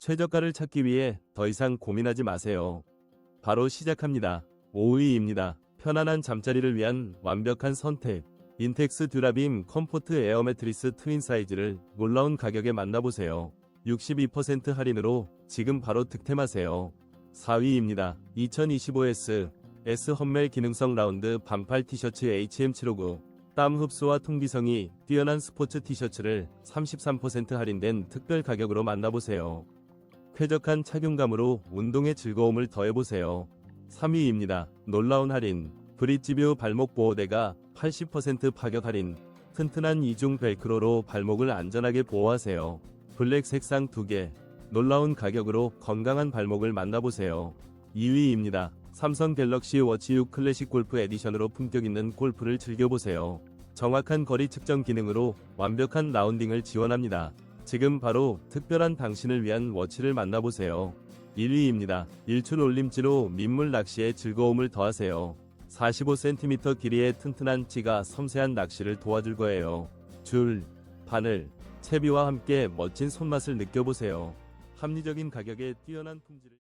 최저가를 찾기 위해 더 이상 고민하지 마세요. 바로 시작합니다. 5위입니다. 편안한 잠자리를 위한 완벽한 선택. 인텍스 듀라빔 컴포트 에어 매트리스 트윈 사이즈를 놀라운 가격에 만나보세요. 62% 할인으로 지금 바로 득템하세요. 4위입니다. 2025S S 험멜 기능성 라운드 반팔 티셔츠 HM759 땀 흡수와 통기성이 뛰어난 스포츠 티셔츠를 33% 할인된 특별 가격으로 만나보세요. 쾌적한 착용감으로 운동의 즐거움을 더해보세요. 3위입니다. 놀라운 할인. 브릿지뷰 발목 보호대가 80% 파격 할인. 튼튼한 이중 벨크로로 발목을 안전하게 보호하세요. 블랙 색상 2개. 놀라운 가격으로 건강한 발목을 만나보세요. 2위입니다. 삼성 갤럭시 워치 6 클래식 골프 에디션으로 품격 있는 골프를 즐겨보세요. 정확한 거리 측정 기능으로 완벽한 라운딩을 지원합니다. 지금 바로 특별한 당신을 위한 워치를 만나보세요. 1위입니다. 일출 올림지로 민물 낚시에 즐거움을 더하세요. 45cm 길이의 튼튼한 찌가 섬세한 낚시를 도와줄 거예요. 줄, 바늘, 채비와 함께 멋진 손맛을 느껴보세요. 합리적인 가격에 뛰어난 품질을